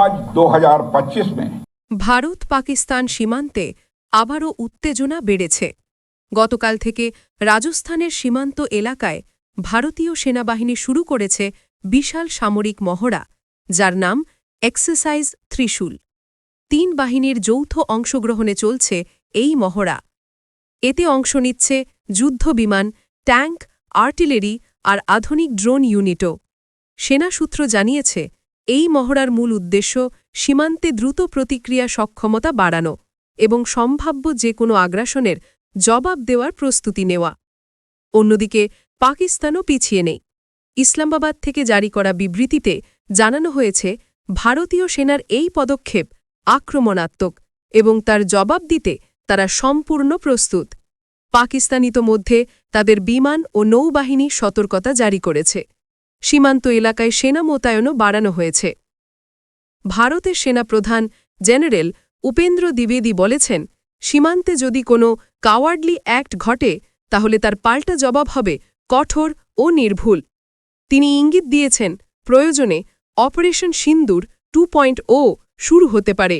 আজ দু ভারত পাকিস্তান সীমান্তে আবারও উত্তেজনা বেড়েছে। গতকাল থেকে রাজস্থানের সীমান্ত এলাকায় ভারতীয় সেনাবাহিনী শুরু করেছে বিশাল সামরিক মহড়া, যার নাম এক্সারসাইজ ত্রিশূল। তিন বাহিনীর যৌথ অংশগ্রহণে চলছে এই মহড়া। এতে অংশ নিচ্ছে যুদ্ধবিমান ট্যাঙ্ক, আর্টিলারি আর আধুনিক ড্রোন ইউনিটও। সেনা সূত্র জানিয়েছে এই মহড়ার মূল উদ্দেশ্য সীমান্তে দ্রুত প্রতিক্রিয়া সক্ষমতা বাড়ানো এবং সম্ভাব্য যে কোনো আগ্রাসনের জবাব দেওয়ার প্রস্তুতি নেওয়া। অন্যদিকে, পাকিস্তানও পিছিয়ে নেই। ইসলামাবাদ থেকে জারি করা বিবৃতিতে জানানো হয়েছে, ভারতীয় সেনার এই পদক্ষেপ আক্রমণাত্মক এবং তার জবাব দিতে তারা সম্পূর্ণ প্রস্তুত। পাকিস্তান ইতোমধ্যে তাদের বিমান ও নৌবাহিনী সতর্কতা জারি করেছে। সীমান্ত এলাকায় সেনা মোতায়েনও বাড়ানো হয়েছে। ভারতের সেনাপ্রধান জেনারেল উপেন্দ্র দ্বিবেদী বলেছেন, সীমান্তে যদি কোনো কাওয়ার্ডলি অ্যাক্ট ঘটে, তাহলে তার পাল্টা জবাব হবে কঠোর ও নির্ভুল। তিনি ইঙ্গিত দিয়েছেন, প্রয়োজনে অপারেশন সিন্দুর টু শুরু হতে পারে।